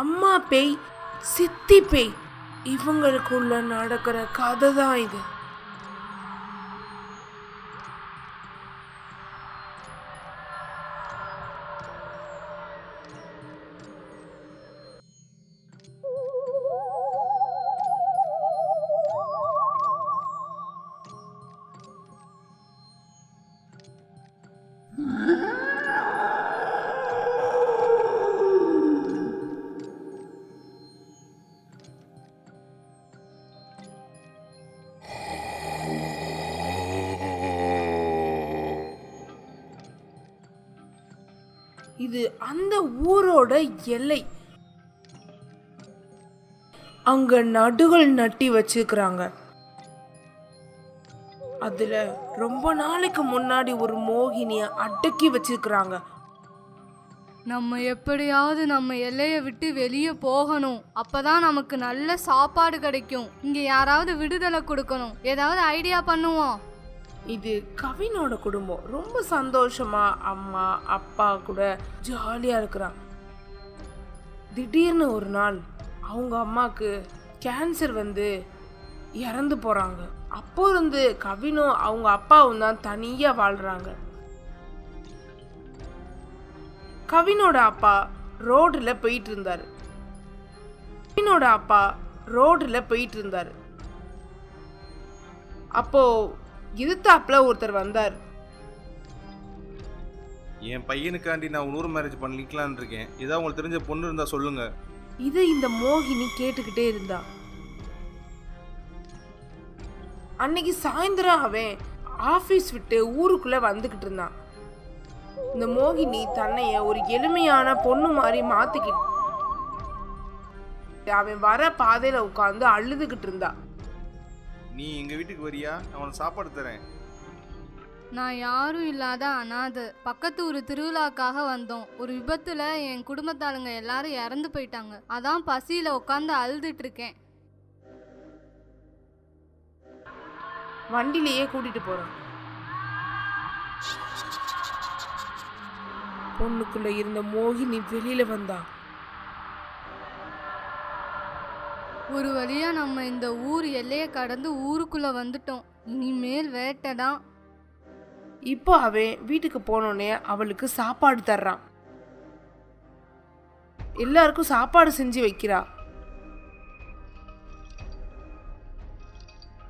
அம்மா பேய் சித்தி பேய் இவங்களுக்குள்ள நடக்கிற கதை தான் இது. இது அந்த ஊரோட எல்லை. அங்க நடுகள் நட்டி வச்சிருக்கிறாங்க. அதுல ரொம்ப நாளைக்கு முன்னாடி ஒரு மோகினிய அடக்கி வச்சிருக்கிறாங்க. நம்ம எப்படியாவது நம்ம எல்லையை விட்டு வெளியே போகணும். அப்பதான் நமக்கு நல்ல சாப்பாடு கிடைக்கும். இங்க யாராவது விடுதலை கொடுக்கணும். ஏதாவது ஐடியா பண்ணுவோம். இது கவினோட குடும்பம். ரொம்ப சந்தோஷமா அம்மா அப்பா கூட ஜாலியா இருக்கிறான் திடீர்னு ஒரு நாள் அவங்க அம்மாக்கு கேன்சர் வந்து இறந்து போறாங்க. அப்போ இருந்து கவினும் அவங்க அப்பாவும் தான் தனியா வாழ்றாங்க. கவினோட அப்பா ரோடில் போயிட்டு இருந்தார். கவினோட அப்பா ரோடில் போயிட்டு இருந்தார். அப்போ எதிர்த்தாப்புல ஒருத்தர் வந்தார். என் பையனுக்காண்டி நான் நூறு மேரேஜ் பண்ணிக்கலான்னு இருக்கேன் ஏதாவது உங்களுக்கு தெரிஞ்ச பொண்ணு இருந்தா சொல்லுங்க. இதை இந்த மோகினி கேட்டுக்கிட்டே இருந்தா. அன்னைக்கு சாயந்தரம் அவன் ஆபீஸ் விட்டு ஊருக்குள்ள வந்துகிட்டு இருந்தான். இந்த மோகினி தன்னைய ஒரு எளிமையான பொண்ணு மாதிரி மாத்திக்கிட்டு அவன் வர பாதையில உட்காந்து அழுதுகிட்டு இருந்தா. நீ எங்க வீட்டுக்கு வரியா? நான் உனக்கு சாப்பாடு தரேன். நான் யாரும் இல்லாத அனாதை. பக்கத்து ஒரு திருவிழாக்காக வந்தோம். ஒரு விபத்துல என் குடும்பத்தாளுங்க எல்லாரும் இறந்து போயிட்டாங்க. அதான் பசியில உட்காந்து அழுதுட்டு இருக்கேன். வண்டிலேயே கூட்டிட்டு போறான் பொண்ணுக்குள்ள இருந்த மோகினி வெளியில வந்தா. ஒரு வழியா நம்ம இந்த ஊர் எல்லையை கடந்து ஊருக்குள்ள வந்துட்டோம். இனிமேல் வேட்டை தான். இப்போ அவன் வீட்டுக்கு போனோடனே அவளுக்கு சாப்பாடு தர்றான். எல்லாருக்கும் சாப்பாடு செஞ்சு வைக்கிறா.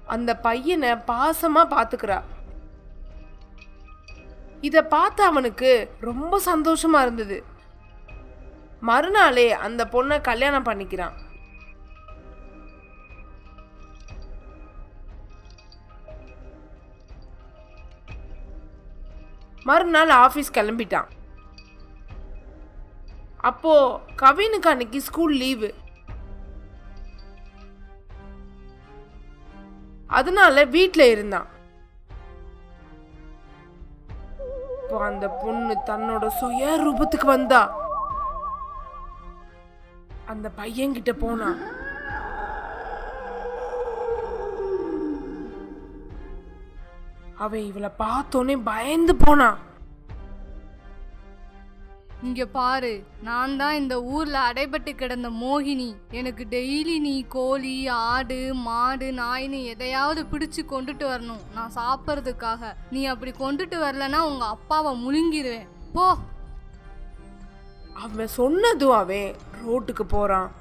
அந்த பையனை பாசமா பாத்துக்கிறா. இத பார்த்து அவனுக்கு ரொம்ப சந்தோஷமா இருந்தது. மறுநாளே அந்த பொண்ணை கல்யாணம் பண்ணிக்கிறான். மறுநாள் ஆஃபீஸ் கிளம்பிட்டான். அப்போ கவினுக்கு அன்னைக்கு ஸ்கூல் லீவு அதனால வீட்டில் இருந்தான். இப்போ அந்த பொண்ணு தன்னோட சுய ரூபத்துக்கு வந்தா. அந்த பையன்கிட்ட போனான். அவன் இவளை பார்த்தோன்னே பயந்து போனான் இங்க பாரு நான் தான் இந்த ஊர்ல அடைபட்டு கிடந்த மோகினி. எனக்கு டெய்லி நீ கோழி ஆடு மாடு நாயின்னு எதையாவது பிடிச்சு கொண்டுட்டு வரணும். நான் சாப்பிட்றதுக்காக. நீ அப்படி கொண்டுட்டு வரலன்னா உங்க அப்பாவை முழுங்கிருவேன். போ. அவன் சொன்னதும் அவன் ரோட்டுக்கு போறான்.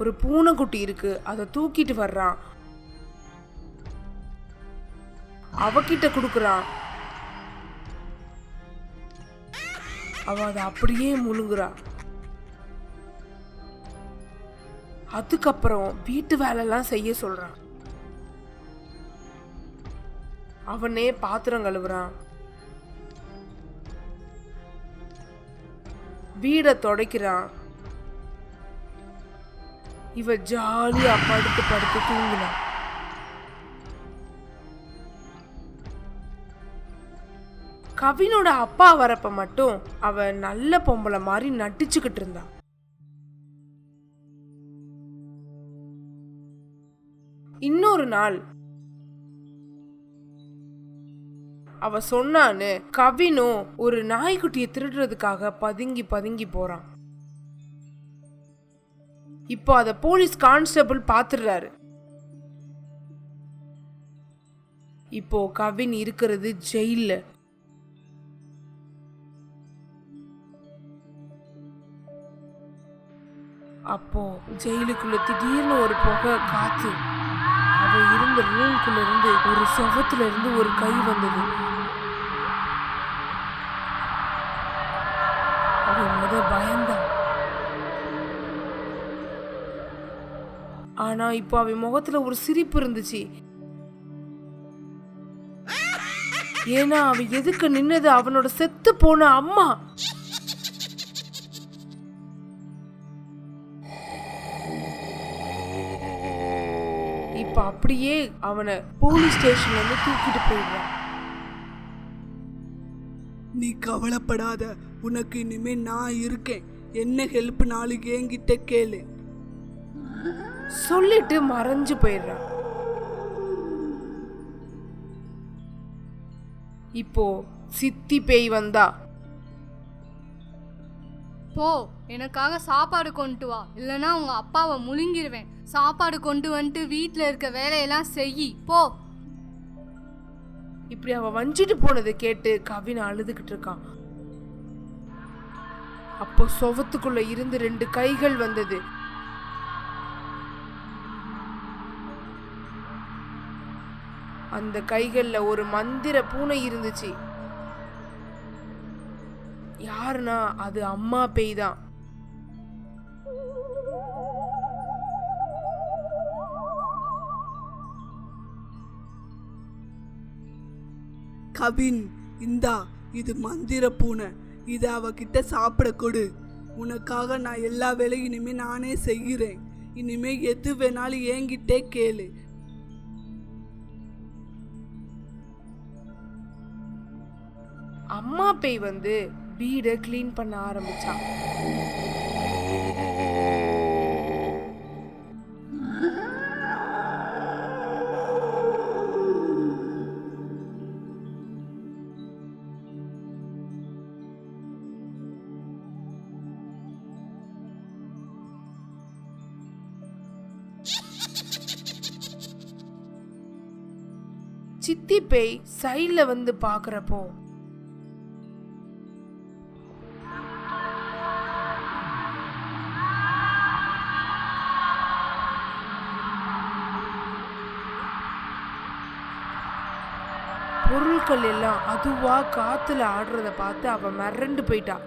ஒரு பூனைக்குட்டி இருக்கு அதை தூக்கிட்டு வர்றான் அவகிட்ட கொடுக்குறான் அவ அதை அப்படியே முழுங்குறா. அதுக்கப்புறம் வீட்டு வேலைலாம் செய்ய சொல்றான் அவனே பாத்திரம் கழுவுறான் வீடை துடைக்கிறான் இவ ஜாலியா படுத்து படுத்து தூங்கினா. கவினோட அப்பா வரப்ப மட்டும் அவ நல்ல பொம்பளை மாதிரி நட்டிச்சுக்கிட்டு இருந்தா. இன்னொரு நாள் அவ சொன்னான்னு கவினும் ஒரு நாய்க்குட்டியை திருடுறதுக்காக பதுங்கி பதுங்கி போறான். இப்போ அதை போலீஸ் கான்ஸ்டபிள் பார்த்துடுறாரு இப்போ கவின் இருக்கிறது ஜெயிலில். அப்போ ஜெயிலுக்குள்ள திடீர்னு ஒரு புகை காத்து அவ இருந்த ரூம்குள்ள இருந்து ஒரு செவத்துல இருந்து ஒரு கை வந்தது. அவ முத பயந்தான் ஆனா இப்போ அவன் முகத்துல ஒரு சிரிப்பு இருந்துச்சு. ஏன்னா அவன் எதுக்கு நின்னது? அவனோட செத்து போன அம்மா. இப்ப அப்படியே அவனை போலீஸ் ஸ்டேஷன்ல இருந்து தூக்கிட்டு போயிடுறான். நீ கவலைப்படாத. உனக்கு இனிமே நான் இருக்கேன். என்ன ஹெல்ப்னாலும் என்கிட்ட கேளு. சொல்லிட்டு மறைஞ்சு போயிடுறான் இப்போ சித்தி பேய் வந்தா. போ எனக்காக சாப்பாடு கொண்டு வா. இல்லைன்னா உங்க அப்பாவை முழுங்கிருவேன். சாப்பாடு கொண்டு வந்துட்டு வீட்டில் இருக்க வேலையெல்லாம் செய். போ. இப்படி அவ வஞ்சிட்டு போனதை கேட்டு கவின் அழுதுகிட்டு இருக்கான். அப்போ சுவத்துக்குள்ள இருந்து ரெண்டு கைகள் வந்தது. அந்த கைகளில் ஒரு மந்திர பூனை இருந்துச்சு. யாருன்னா அது அம்மா பேய் தான். கபின் இந்தா இது மந்திர பூனை. இதை அவகிட்ட சாப்பிட கொடு. உனக்காக நான் எல்லா வேலையும் இனிமே நானே செய்கிறேன். இனிமே எது வேணாலும் ஏங்கிட்டே கேளு. அம்மா பேய் வந்து வீடை க்ளீன் பண்ண ஆரம்பிச்சான் சித்தி பேய் சைடில் வந்து பார்க்குறப்போ பொருட்கள் எல்லாம் அதுவா காத்துல ஆடுறத பார்த்து அவ மிரண்டு போயிட்டா.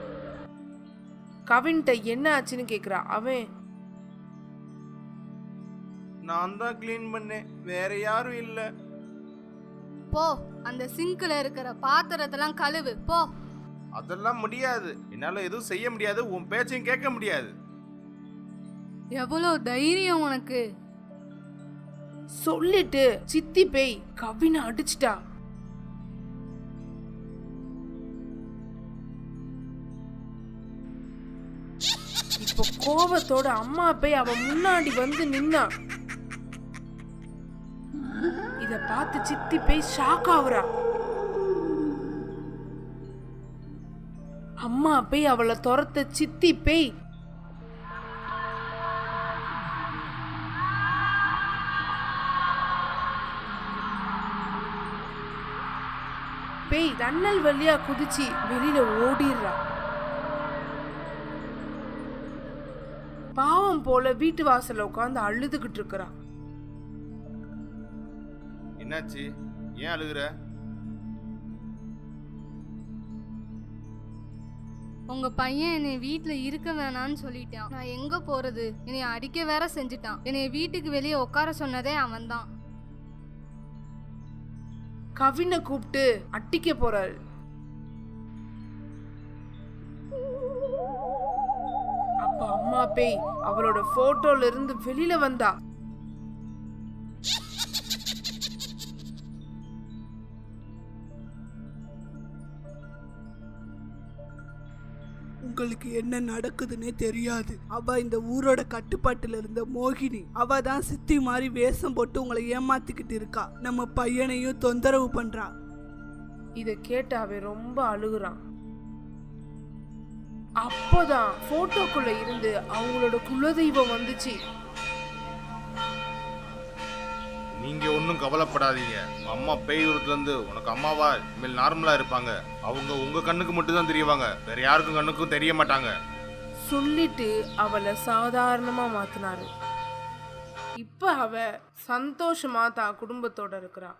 கவின்ட்ட என்ன ஆச்சுன்னு கேக்குறா? அவன் நான் தான் க்ளீன் பண்ணேன். வேற யாரும் இல்லை. போ அந்த சிங்க்ல இருக்கிற பாத்திரத்தெல்லாம் கழுவு. போ. அதெல்லாம் முடியாது. என்னால் எதுவும் செய்ய முடியாது. உன் பேச்சையும் கேட்க முடியாது. எவ்வளோ தைரியம் உனக்கு? சொல்லிட்டு சித்தி பேய் கவினை அடிச்சிட்டா. இப்போ கோபத்தோட அம்மா போய் அவ முன்னாடி வந்து நின்னா. இத பார்த்து சித்தி பேய் ஷாக் ஆகுறா அம்மா பேய் அவளை துரத்த சித்தி பேய் பேய் தன்னல் வழியா குதிச்சு வெளியில ஓடிடுறா. போல வீட்டு வாசல்ல உட்காந்து அழுதுகிட்டு இருக்கிறா. என்னாச்சு? ஏன் அழுகுற? உங்க பையன் என்னை வீட்ல இருக்க வேணாம்னு சொல்லிட்டான். நான் எங்க போறது? என்னை அடிக்க வேற செஞ்சுட்டான். என்னை வீட்டுக்கு வெளியே உட்கார சொன்னதே அவன்தான். கவினை கூப்பிட்டு அட்டிக்க போறாரு அம்மா பேய். அவளோட போட்டோல இருந்து வெளியில வந்தா. உங்களுக்கு என்ன நடக்குதுன்னே தெரியாது. அவ இந்த ஊரோட கட்டுப்பாட்டுல இருந்த மோகினி. அவ தான் சித்தி மாதிரி வேஷம் போட்டு உங்களை ஏமாத்திக்கிட்டு இருக்கா. நம்ம பையனையும் தொந்தரவு பண்றா. இதை கேட்டு அவன் ரொம்ப அழுகுறான். அப்போதான் போட்டோக்குள்ள இருந்து அவங்களோட குலதெய்வம் வந்துச்சு. நீங்க ஒன்றும் கவலைப்படாதீங்க. உங்க அம்மா பேய் இருந்து உனக்கு அம்மாவா இனிமேல் நார்மலா இருப்பாங்க. அவங்க உங்க கண்ணுக்கு மட்டும் தான் தெரியவாங்க. வேற யாருக்கும் கண்ணுக்கும் தெரிய மாட்டாங்க. சொல்லிட்டு அவளை சாதாரணமா மாத்தினாரு. இப்ப அவ சந்தோஷமா தான் குடும்பத்தோட இருக்கிறா.